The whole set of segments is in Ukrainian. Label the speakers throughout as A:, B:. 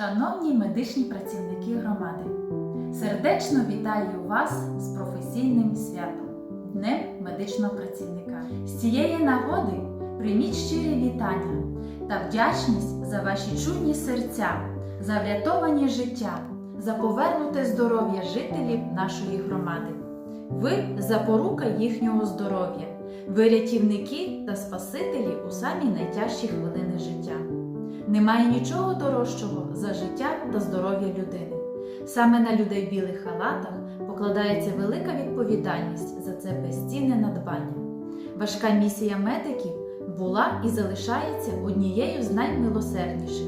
A: Шановні медичні працівники громади, сердечно вітаю вас з професійним святом Днем медичного працівника. З цієї нагоди прийміть щирі вітання та вдячність за ваші чудні серця, за врятовані життя, за повернуте здоров'я жителів нашої громади. Ви запорука їхнього здоров'я, ви рятівники та спасителі у самі найтяжчі хвилини життя. Немає нічого дорожчого за життя та здоров'я людини. Саме на людей в білих халатах покладається велика відповідальність за це безцінне надбання. Важка місія медиків була і залишається однією з наймилосердніших.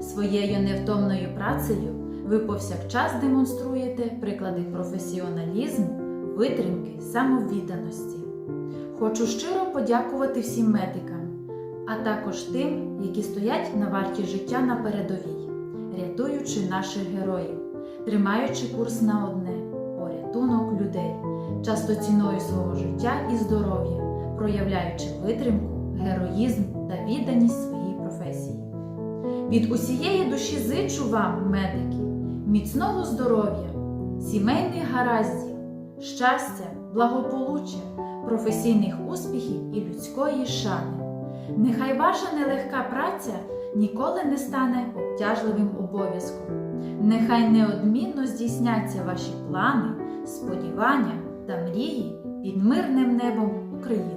A: Своєю невтомною працею ви повсякчас демонструєте приклади професіоналізму, витримки, самовідданості. Хочу щиро подякувати всім медикам, а також тим, які стоять на варті життя на передовій, рятуючи наших героїв, тримаючи курс на одне порятунок людей, часто ціною свого життя і здоров'я, проявляючи витримку, героїзм та відданість своїй професії. Від усієї душі зичу вам, медики, міцного здоров'я, сімейних гараздів, щастя, благополуччя, професійних успіхів і людської шани. Нехай ваша нелегка праця ніколи не стане обтяжливим обов'язком. Нехай неодмінно здійсняться ваші плани, сподівання та мрії під мирним небом України.